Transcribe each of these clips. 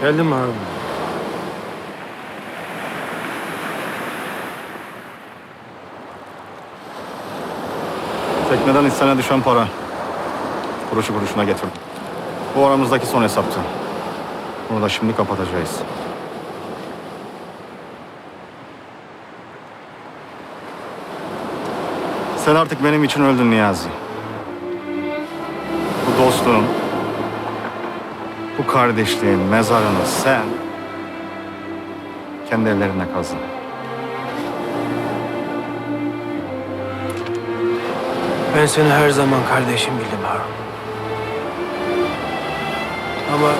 Geldim Harun. Tekneden hissene düşen para. Kuruşu kuruşuna getirdim. Bu aramızdaki son hesaptı. Bunu da şimdi kapatacağız. Sen artık benim için öldün Niyazi. Bu dostluğun, bu kardeşliğin mezarını sen kendi ellerine kazdın. Ben seni her zaman kardeşim bildim Harun. Ama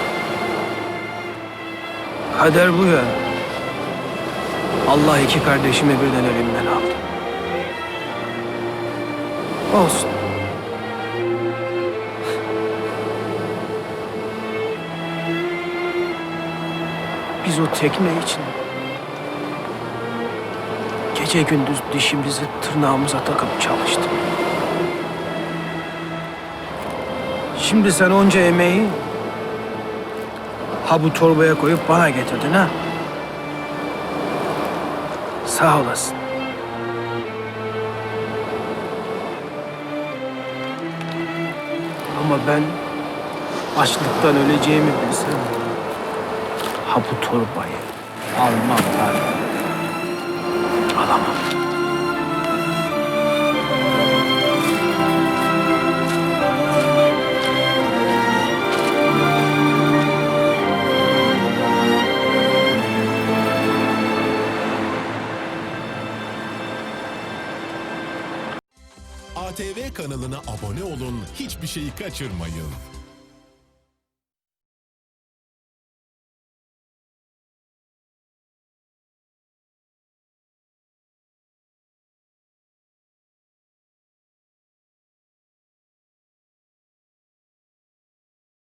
kader bu ya. Allah iki kardeşimi birden elimden aldı. Olsun. Biz o tekne için gece gündüz dişimizi tırnağımıza takıp çalıştık. Şimdi sen onca emeği ha bu torbaya koyup bana getirdin ha. Sağ olasın. Ama ben açlıktan öleceğimi bilsem ha bu torbayı almam ben. Alamam. ATV kanalına abone olun, hiçbir şeyi kaçırmayın.